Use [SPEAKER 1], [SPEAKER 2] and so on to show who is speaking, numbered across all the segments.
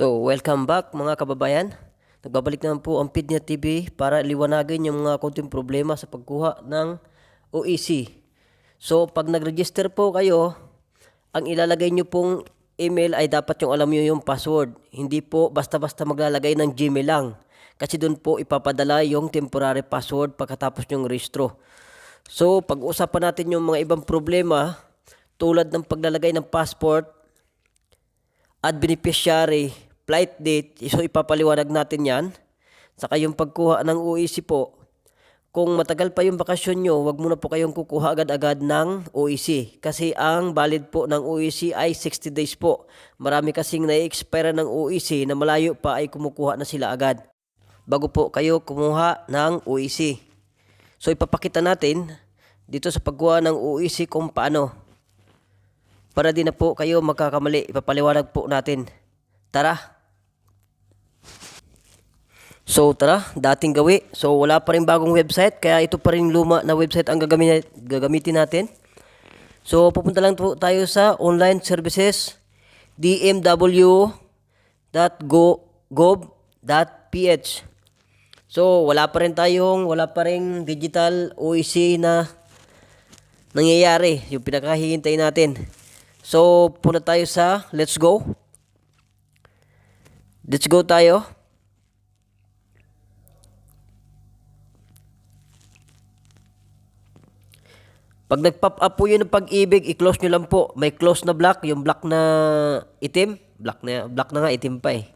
[SPEAKER 1] So, welcome back mga kababayan. Nagbabalik naman po ang Pidnia TV para liwanagin yung mga konting problema sa pagkuha ng OEC. So, pag nag-register po kayo, ang ilalagay nyo pong email ay dapat yung alam nyo yung password. Hindi po basta-basta maglalagay ng Gmail lang. Kasi doon po ipapadala yung temporary password pagkatapos yung registro. So, pag-usapan natin yung mga ibang problema tulad ng paglalagay ng passport, at beneficiary, flight date, so ipapaliwanag natin yan. Saka yung pagkuha ng OEC po, kung matagal pa yung bakasyon nyo, wag muna po kayong kukuha agad-agad ng OEC. Kasi ang valid po ng OEC ay 60 days po. Marami kasing na-expire ng OEC na malayo pa ay kumukuha na sila agad. Bago po kayo kumuha ng OEC. So ipapakita natin dito sa pagkuha ng OEC kung paano para di na po kayo magkakamali. Ipapaliwanag po natin. Tara! So tara, dating gawi. So wala pa rin bagong website, kaya ito pa rin luma na website ang gagamitin, gagamitin natin. So pupunta lang tayo sa online services dmw.gov.ph So wala pa rin tayong, wala pa rin digital OEC na nangyayari, yung pinakahihintay natin. So, punta tayo sa Let's Go. Let's go tayo. Pag nag-pop up po yun ng pag-ibig, i-close nyo lang po. May close na block, yung block na itim. Black na, black na nga, itim pa eh.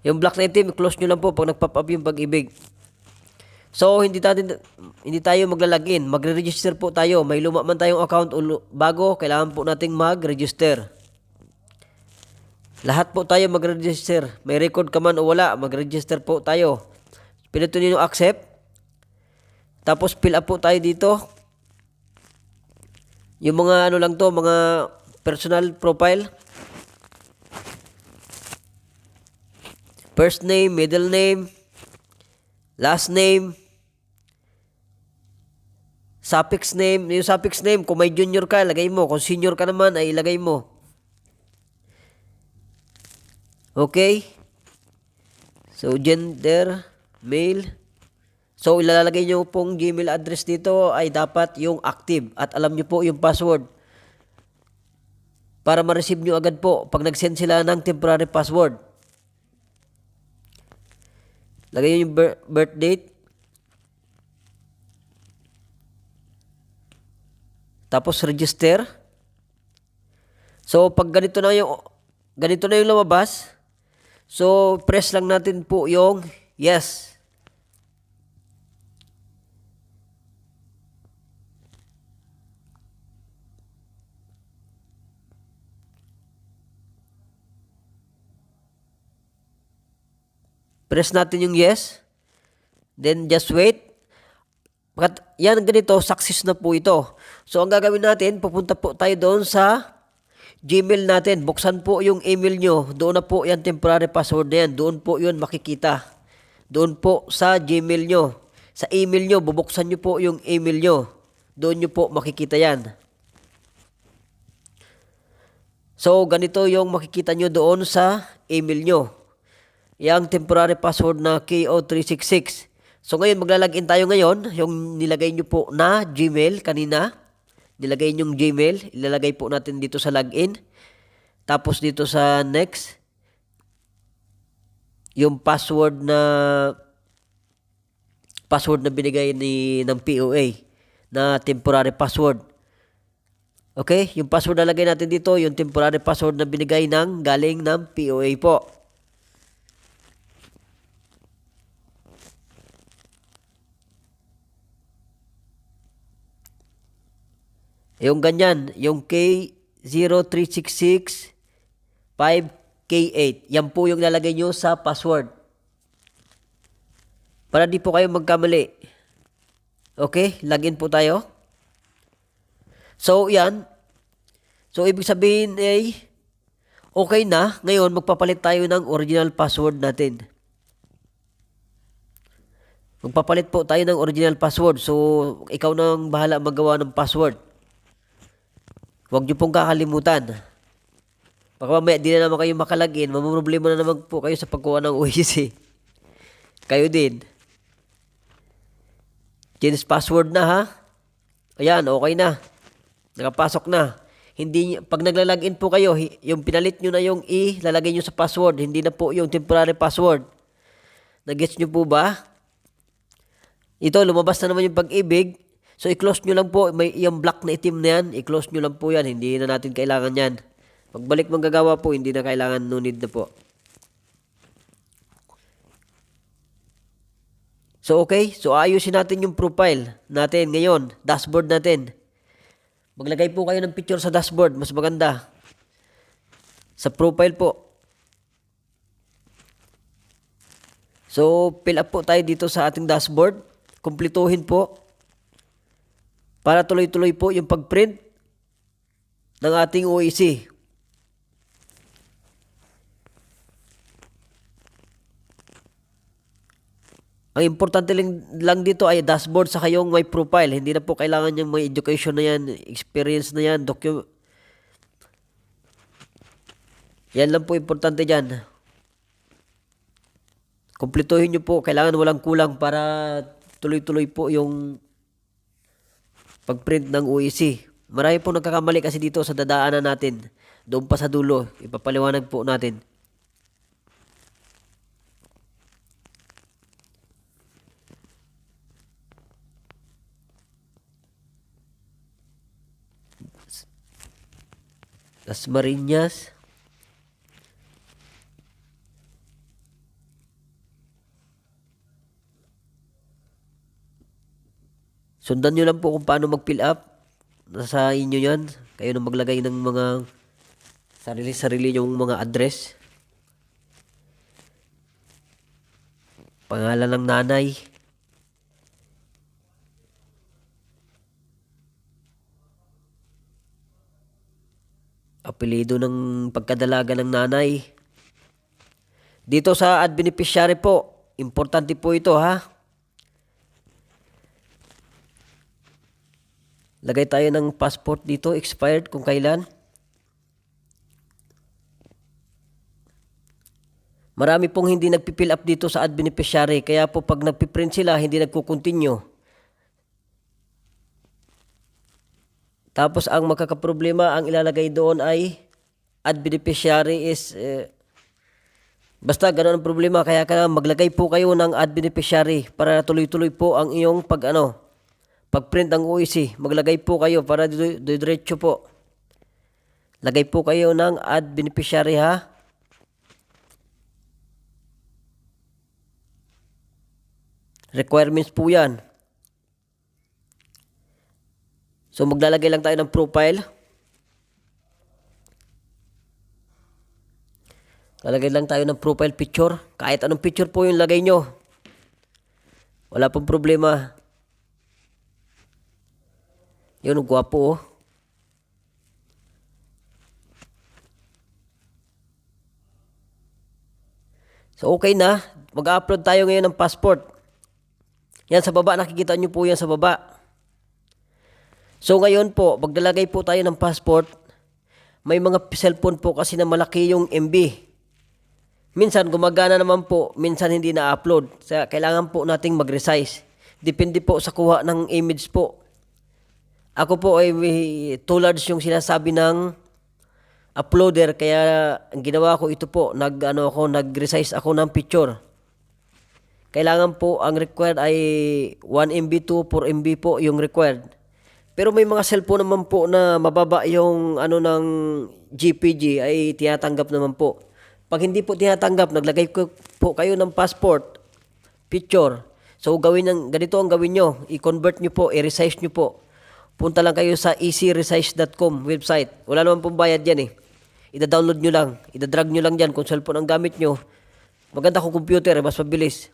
[SPEAKER 1] Yung black na itim, i-close nyo lang po pag nag-pop up yung pag-ibig. So, hindi tayo, hindi tayo maglalagin. Magre-register po tayo. May luma man tayong account o bago, kailangan po nating mag-register. Lahat po tayo mag-register. May record ka man o wala, mag-register po tayo. Pinito niyo yung accept. Tapos fill up po tayo dito. Yung mga ano lang to, mga personal profile. First name, middle name, last name, suffix name, yung suffix name, kung may junior ka, lagay mo. Kung senior ka naman, ay ilagay mo. Okay? So, gender, male. So, ilalagay nyo pong Gmail address dito ay dapat yung active at alam nyo po yung password. Para ma-receive nyo agad po pag nag-send sila ng temporary password. Lagay nyo yung bir- birth date. Tapos register. So pag ganito na yung ganito na yung lumabas, so press lang natin po yung yes. Press natin yung yes. Then just wait. Pagkat yan ganito, success na po ito. So ang gagawin natin, pupunta po tayo doon sa Gmail natin. Buksan po yung email nyo. Doon na po yan temporary password na yan. Doon po yun makikita. Doon po sa Gmail nyo. Sa email nyo, bubuksan nyo po yung email nyo. Doon nyo po makikita yan. So, ganito yung makikita nyo doon sa email nyo. Yang temporary password na KO366. So ngayon maglalagin tayo ngayon, yung nilagay nyo po na Gmail kanina. Nilagay nyo yung Gmail, ilalagay po natin dito sa login. Tapos dito sa next, yung password na password na binigay ni ng POA na temporary password. Okay? Yung password na lagay natin dito, yung temporary password na binigay ng galing ng POA po. Yung ganyan, yung K0366 5K8. Yan po yung lalagay nyo sa password. Para di po kayo magkamali. Okay, login po tayo. So, yan. So, ibig sabihin ay okay na. Ngayon, magpapalit tayo ng original password natin. Magpapalit po tayo ng original password. So, ikaw nang bahala magawa ng password. Huwag niyo pong kakalimutan. Baka mamaya di na naman kayo makalagin, mamroblema na naman po kayo sa pagkuha ng OEC. Kayo din. Change password na ha. Ayan, okay na. Nakapasok na. Hindi, pag naglalagin po kayo, yung pinalit nyo na yung E, lalagay nyo sa password. Hindi na po yung temporary password. Nagets nyo po ba? Ito, lumabas na naman yung pag-ibig. So, i-close nyo lang po. May yung black na itim na yan. I-close nyo lang po yan. Hindi na natin kailangan yan. Pagbalik manggagawa po, hindi na kailangan. No need na po. So, okay. So, ayusin natin yung profile natin ngayon. Dashboard natin. Maglagay po kayo ng picture sa dashboard. Mas maganda. Sa profile po. So, fill up po tayo dito sa ating dashboard. Kumpletuhin po. Para tuloy-tuloy po yung pag-print ng ating OEC. Ang importante lang, dito ay dashboard sa kayong may profile. Hindi na po kailangan yung may education na yan, experience na yan, docu- Yan lang po importante dyan. Kumpletuhin nyo po. Kailangan walang kulang para tuloy-tuloy po yung pag-print ng OEC. Marami po nagkakamali kasi dito sa dadaanan natin. Doon pa sa dulo. Ipapaliwanag po natin. Las Marinas. Sundan nyo lang po kung paano mag-fill up. Nasa inyo yan. Kayo na maglagay ng mga sarili-sarili yung mga address. Pangalan ng nanay. Apelido ng pagkadalaga ng nanay. Dito sa ad beneficiary po, importante po ito ha. Lagay tayo ng passport dito, expired kung kailan. Marami pong hindi nagpipill up dito sa ad beneficiary, kaya po pag nagpiprint sila, hindi nagko-continue. Tapos ang magkakaproblema, ang ilalagay doon ay ad beneficiary is eh, basta ganoon ang problema kaya ka maglagay po kayo ng ad beneficiary para tuloy-tuloy po ang iyong pag ano pag-print ng OEC. Maglagay po kayo para di- di- diretso po. Lagay po kayo ng ad beneficiary ha. Requirements po yan. So maglalagay lang tayo ng profile. Lalagay lang tayo ng profile picture. Kahit anong picture po yung lagay nyo. Wala pong problema. Yun, gwapo oh. So okay na. Mag-upload tayo ngayon ng passport. Yan sa baba, nakikita nyo po yan sa baba. So ngayon po, maglalagay po tayo ng passport. May mga cellphone po kasi na malaki yung MB. Minsan gumagana naman po, minsan hindi na-upload. Kaya kailangan po nating mag-resize. Depende po sa kuha ng image po. Ako po ay large yung sinasabi ng uploader kaya ang ginawa ko ito po, nag ano ako, nag-resize ako ng picture. Kailangan po ang required ay 1 MB to 4 MB po yung required. Pero may mga cellphone naman po na mababa yung ano ng GPG ay tinatanggap naman po. Pag hindi po tinatanggap, naglagay ko po kayo ng passport, picture. So gawin ng ganito ang gawin nyo, i-convert nyo po, i-resize nyo po. Punta lang kayo sa easyresize.com website. Wala naman pong bayad yan eh. Ida-download nyo lang, ida-drag nyo lang dyan kung cellphone ang gamit nyo. Maganda kung computer, eh, mas mabilis.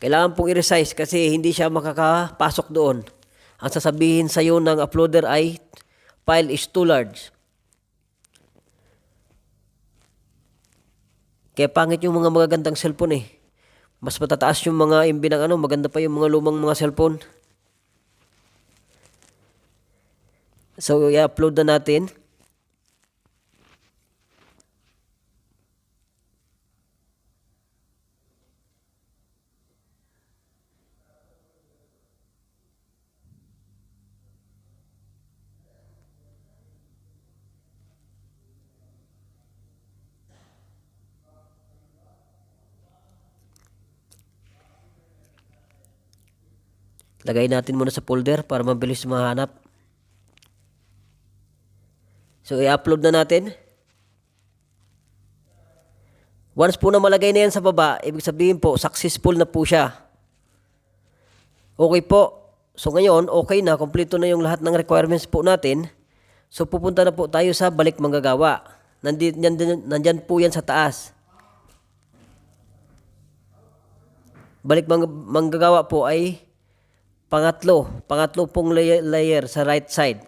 [SPEAKER 1] Kailangan pong i-resize kasi hindi siya makakapasok doon. Ang sasabihin sa iyo ng uploader ay file is too large. Kaya pangit yung mga magagandang cellphone eh. Mas matataas yung mga MB ng ano, maganda pa yung mga lumang mga cellphone. So, i-upload na natin. Lagay natin muna sa folder para mabilis mahanap. So, i-upload na natin. Once po na malagay na yan sa baba, ibig sabihin po, successful na po siya. Okay po. So ngayon, okay na, kompleto na yung lahat ng requirements po natin. So pupunta na po tayo sa balik manggagawa. Nandyan, nandyan, nandyan po yan sa taas. Balik mang, manggagawa po ay pangatlo. Pangatlo pong layer, layer sa right side.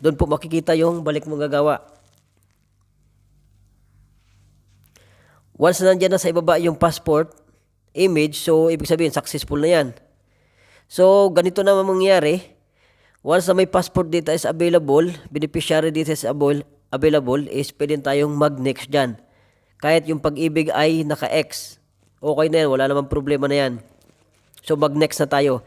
[SPEAKER 1] Doon po makikita yung balik manggagawa. Once na nandyan na sa ibaba yung passport image, so ibig sabihin successful na yan. So, ganito naman mangyayari. Once na may passport data is available, beneficiary data is avail- available, is pwede tayong mag-next dyan. Kahit yung pag-ibig ay naka-X. Okay na yan, wala namang problema na yan. So, mag-next na tayo.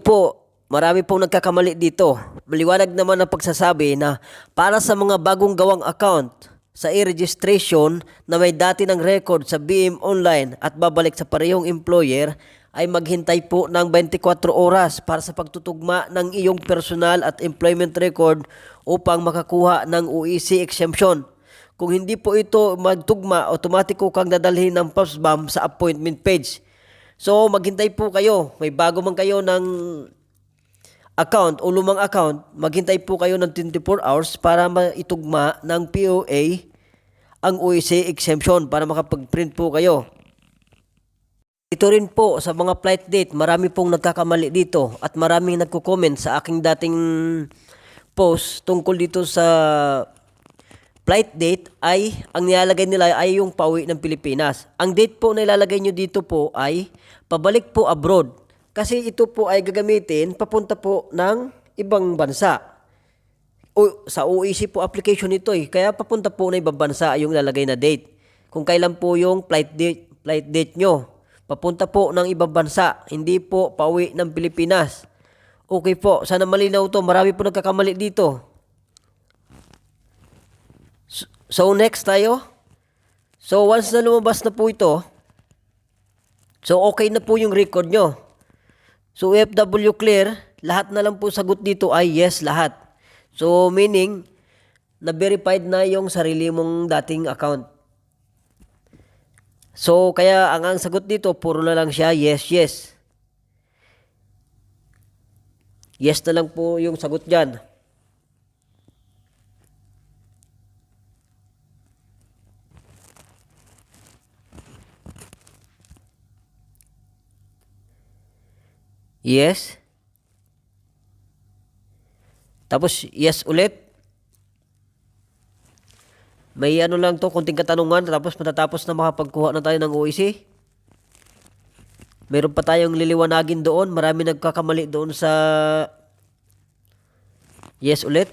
[SPEAKER 1] Po, marami pong nagkakamali dito. Maliwanag naman ang pagsasabi na para sa mga bagong gawang account sa e-registration na may dati ng record sa BM Online at babalik sa parehong employer ay maghintay po ng 24 oras para sa pagtutugma ng iyong personal at employment record upang makakuha ng OEC exemption. Kung hindi po ito magtugma, automatiko kang dadalhin ng POSBAM sa appointment page. So maghintay po kayo, may bago man kayo ng account o lumang account, maghintay po kayo ng 24 hours para maitugma ng POA ang OEC exemption para makapag-print po kayo. Ito rin po sa mga flight date, marami pong nagkakamali dito at maraming nagko-comment sa aking dating post tungkol dito sa flight date ay ang nilalagay nila ay yung pauwi ng Pilipinas. Ang date po na ilalagay nyo dito po ay pabalik po abroad. Kasi ito po ay gagamitin papunta po ng ibang bansa. O, sa OEC po application ito eh. Kaya papunta po na ibang bansa yung lalagay na date. Kung kailan po yung flight date, flight date nyo. Papunta po ng ibang bansa. Hindi po pauwi ng Pilipinas. Okay po. Sana malinaw to. Marami po nagkakamali dito. So, next tayo. So once na lumabas na po ito, so okay na po yung record nyo. So FW clear, lahat na lang po sagot dito ay yes lahat. So meaning, na-verified na yung sarili mong dating account. So kaya ang ang sagot dito, puro na lang siya yes, yes. Yes na lang po yung sagot dyan. Yes. Tapos, yes ulit. May ano lang to, konting katanungan, tapos matatapos na makapagkuha na tayo ng OEC. Meron pa tayong liliwanagin doon. Marami nagkakamali doon sa... Yes ulit.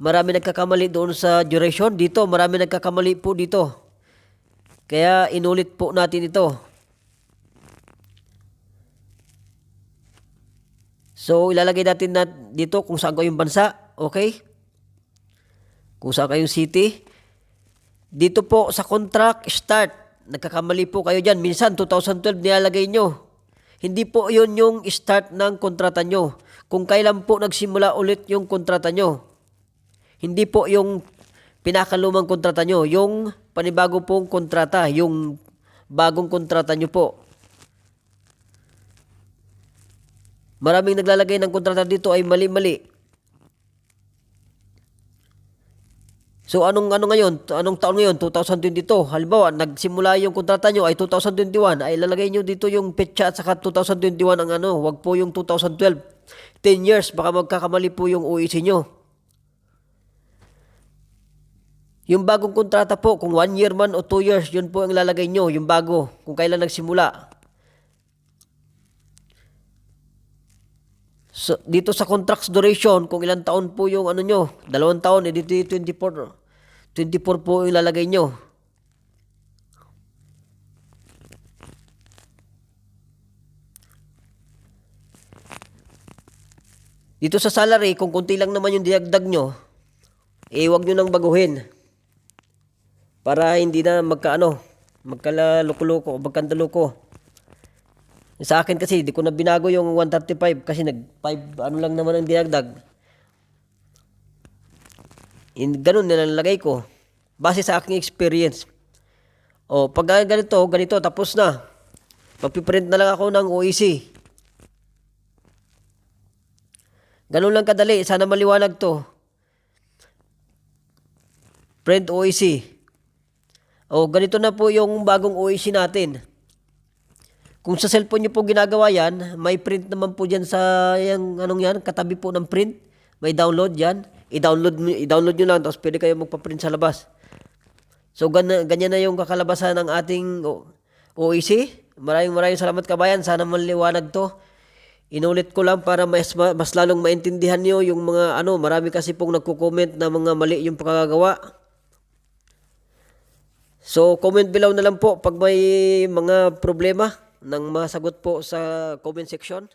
[SPEAKER 1] Marami nagkakamali doon sa duration. Dito, marami nagkakamali po dito. Kaya inulit po natin ito. So, ilalagay natin na dito kung saan kayong bansa. Okay? Kung saan kayong city. Dito po sa contract start. Nagkakamali po kayo dyan. Minsan, 2012 nilalagay nyo. Hindi po yun yung start ng kontrata nyo. Kung kailan po nagsimula ulit yung kontrata nyo. Hindi po yung pinakalumang kontrata nyo. Yung panibago pong kontrata. Yung bagong kontrata nyo po. Maraming naglalagay ng kontrata dito ay mali-mali. So anong ano ngayon? Anong taon ngayon? 2022. Halimbawa, nagsimula yung kontrata nyo ay 2021. Ay lalagay nyo dito yung petsa at saka 2021 ang ano. Wag po yung 2012. 10 years, baka magkakamali po yung OEC nyo. Yung bagong kontrata po, kung one year man o two years, yun po ang lalagay nyo, yung bago, kung kailan nagsimula. So, dito sa contracts duration, kung ilang taon po yung ano nyo, dalawang taon, eh dito yung 24, 24 po yung lalagay nyo. Dito sa salary, kung konti lang naman yung diagdag nyo, eh wag nyo nang baguhin. Para hindi na magkaano, magkalaluko-luko, magkandaloko. Sa akin kasi, di ko na binago yung 135 kasi nag 5 ano lang naman ang dinagdag. In, ganun na nalagay ko. Base sa aking experience. O, pag ganito, ganito, tapos na. Magpiprint na lang ako ng OEC. Ganun lang kadali. Sana maliwanag to. Print OEC. O, ganito na po yung bagong OEC natin. Kung sa cellphone nyo po ginagawa yan, may print naman po dyan sa yung, anong yan, katabi po ng print. May download yan. I-download, i-download nyo lang, tapos pwede kayo magpa-print sa labas. So, gan- ganyan na yung kakalabasan ng ating OEC. Maraming maraming salamat kabayan. Sana maliwanag to. Inulit ko lang para mas, mas lalong maintindihan nyo yung mga ano, marami kasi pong nagko-comment na mga mali yung pagkakagawa. So, comment below na lang po pag may mga problema ng masagot po sa comment section.